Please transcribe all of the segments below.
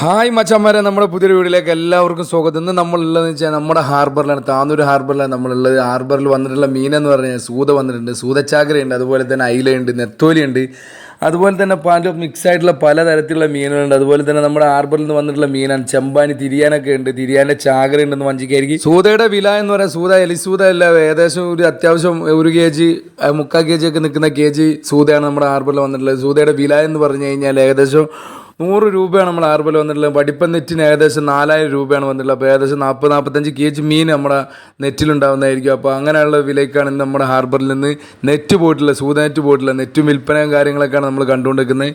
Hi മച്ചന്മാരെ. നമ്മുടെ പുതിയൊരു വീട്ടിലേക്ക് എല്ലാവർക്കും സ്വാഗതം. ഇന്ന് നമ്മളുള്ളതെന്ന് വെച്ചാൽ നമ്മുടെ ഹാർബറിലാണ് താന്നൂർ ഹാർബറിലാണ് നമ്മളുള്ളത്. ഹാർബറിൽ വന്നിട്ടുള്ള മീൻ എന്ന് പറഞ്ഞാൽ സൂത വന്നിട്ടുണ്ട്. സൂതച്ചാകരയുണ്ട് അതുപോലെ തന്നെ അയിലയുണ്ട് നെത്തോലിയുണ്ട്. അതുപോലെ തന്നെ പല മിക്സ് ആയിട്ടുള്ള പലതരത്തിലുള്ള മീനുകളുണ്ട്. അതുപോലെ തന്നെ നമ്മുടെ ഹാർബറിൽ നിന്ന് വന്നിട്ടുള്ള മീനാണ്. ചെമ്പാനി തിരിയാനൊക്കെ ഉണ്ട്. തിരിയാന്റെ ചാകര ഉണ്ടെന്ന് വഞ്ചിക്കായിരിക്കും. സൂതയുടെ വില എന്ന് പറയാൻ സൂത എലിസൂത അല്ല ഏകദേശം ഒരു അത്യാവശ്യം ഒരു കെ ജി മുക്കാൽ കെ ജി ഒക്കെ നിൽക്കുന്ന കെ ജി സൂതയാണ് നമ്മുടെ ഹാർബറിൽ വന്നിട്ടുള്ളത്. സൂതയുടെ വില എന്ന് പറഞ്ഞു കഴിഞ്ഞാൽ ഏകദേശം നൂറ് രൂപയാണ് നമ്മൾ ആർബൽ വന്നിട്ടുള്ളത്. വടിപ്പൻ നെറ്റിന് ഏകദേശം നാലായിരം രൂപയാണ് വന്നിട്ടുള്ളത്. അപ്പോൾ ഏകദേശം നാൽപ്പത് നാൽപ്പത്തഞ്ച് കെ ജി മീൻ നമ്മുടെ നെറ്റിലുണ്ടാവുന്നതായിരിക്കും. അപ്പോൾ അങ്ങനെയുള്ള വിലയ്ക്കാണ് ഇന്ന് നമ്മുടെ ഹാർബറിൽ നിന്ന് നെറ്റ് പോയിട്ടില്ല സൂത നെറ്റ് പോയിട്ടില്ല നെറ്റും വിൽപ്പനയും കാര്യങ്ങളൊക്കെയാണ് നമ്മൾ കണ്ടുകൊണ്ടിരിക്കുന്നത്.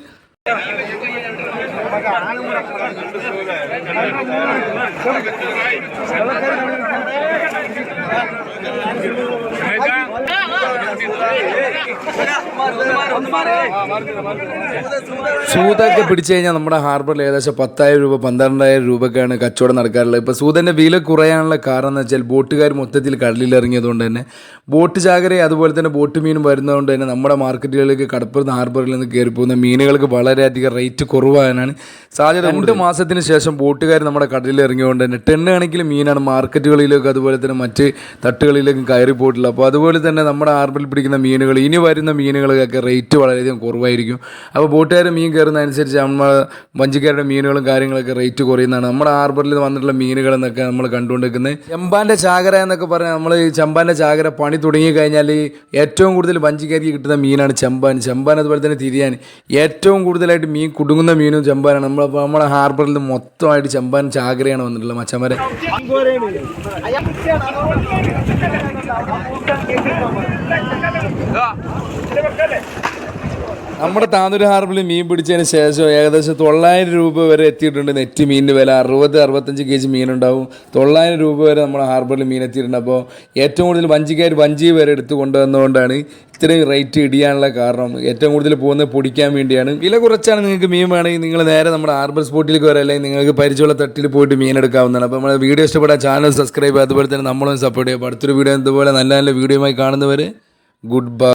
സൂതൊക്കെ പിടിച്ചു കഴിഞ്ഞാൽ നമ്മുടെ ഹാർബറിൽ ഏകദേശം പത്തായിരം രൂപ പന്ത്രണ്ടായിരം രൂപയൊക്കെയാണ് കച്ചവടം നടക്കാറുള്ളത്. ഇപ്പോൾ സൂതന്റെ വില കുറയാനുള്ള കാരണം എന്ന് വെച്ചാൽ ബോട്ടുകാർ മൊത്തത്തിൽ കടലിൽ ഇറങ്ങിയതുകൊണ്ട് തന്നെ ബോട്ട് ചാകര അതുപോലെ തന്നെ ബോട്ട് മീനും വരുന്നതുകൊണ്ട് തന്നെ നമ്മുടെ മാർക്കറ്റുകളിലേക്ക് കടപ്പുറത്ത് ഹാർബറിൽ നിന്ന് കയറി പോകുന്ന മീനുകൾക്ക് വളരെയധികം റേറ്റ് കുറവാകാനാണ് സാധ്യത രണ്ട് മാസത്തിന് ശേഷം ബോട്ടുകാർ നമ്മുടെ കടലിൽ ഇറങ്ങിയതുകൊണ്ട് തന്നെ ടെണ്ണ് കണക്കിൽ മീനാണ് മാർക്കറ്റുകളിലേക്ക് അതുപോലെ തന്നെ മറ്റ് തട്ടുകളിലേക്കും കയറി പോയിട്ടുള്ളത് അപ്പോൾ അതുപോലെ തന്നെ നമ്മുടെ ഹാർബറിൽ പിടിക്കുന്ന മീനുകൾ ഇനി വരുന്ന മീനുകൾക്കൊക്കെ റേറ്റ് വളരെയധികം കുറവായിരിക്കും. അപ്പോൾ ബോട്ടുകാർ മീൻ കയറുന്നതനുസരിച്ച് നമ്മൾ വഞ്ചിക്കാരുടെ മീനുകളും കാര്യങ്ങളൊക്കെ റേറ്റ് കുറയുന്നതാണ്. നമ്മുടെ ഹാർബറിൽ വന്നിട്ടുള്ള മീനുകൾ എന്നൊക്കെ നമ്മൾ കണ്ടുകൊണ്ടിരിക്കുന്നത്. ചെമ്പാന്റെ ചാകര എന്നൊക്കെ പറഞ്ഞാൽ നമ്മൾ ഈ ചെമ്പാന്റെ ചാകര പണി തുടങ്ങി കഴിഞ്ഞാൽ ഏറ്റവും കൂടുതൽ വഞ്ചിക്കാർക്ക് കിട്ടുന്ന മീനാണ് ചെമ്പാൻ. ചെമ്പാൻ അതുപോലെ തന്നെ തിരിയാൻ. ഏറ്റവും കൂടുതലായിട്ട് മീൻ കുടുങ്ങുന്ന മീനും ചെമ്പാനാണ്. നമ്മൾ നമ്മുടെ ഹാർബറിൽ മൊത്തമായിട്ട് ചെമ്പാൻ ചാകരയാണ് വന്നിട്ടുള്ളത് മച്ചന്മാരെ. നമ്മുടെ താന്നൂർ ഹാർബറിൽ മീൻ പിടിച്ചതിന് ശേഷം ഏകദേശം തൊള്ളായിരം രൂപ വരെ എത്തിയിട്ടുണ്ട് നെറ്റ് മീനിന്റെ വില. അറുപത് അറുപത്തഞ്ച് കെ ജി മീനുണ്ടാവും. തൊള്ളായിരം രൂപ വരെ നമ്മുടെ ഹാർബറിൽ മീൻ എത്തിയിട്ടുണ്ട്. അപ്പോൾ ഏറ്റവും കൂടുതൽ വഞ്ചിക്കാർ വഞ്ചി വരെ എടുത്ത് കൊണ്ടുവന്നുകൊണ്ടാണ് ഇത്രയും റേറ്റ് ഇടിയാനുള്ള കാരണം. ഏറ്റവും കൂടുതൽ പോകുന്നത് പൊടിക്കാൻ വേണ്ടിയാണ്. വില കുറച്ചാണ് നിങ്ങൾക്ക് മീൻ വേണമെങ്കിൽ നിങ്ങൾ നേരെ നമ്മുടെ ഹാർബർ സ്പോട്ടിലേക്ക് വരാം. അല്ലെങ്കിൽ നിങ്ങൾക്ക് പരിചയമുള്ള തട്ടിൽ പോയിട്ട് മീൻ എടുക്കാവുന്നതാണ്. അപ്പോൾ നമ്മുടെ വീഡിയോ ഇഷ്ടപ്പെട്ടാൽ ചാനൽ സബ്സ്ക്രൈബ് അതുപോലെ തന്നെ നമ്മളും സപ്പോർട്ട് ചെയ്യുക. അടുത്തൊരു വീഡിയോ ഇതുപോലെ നല്ല നല്ല വീഡിയോയുമായി കാണുന്നവർ ഗുഡ് ബൈ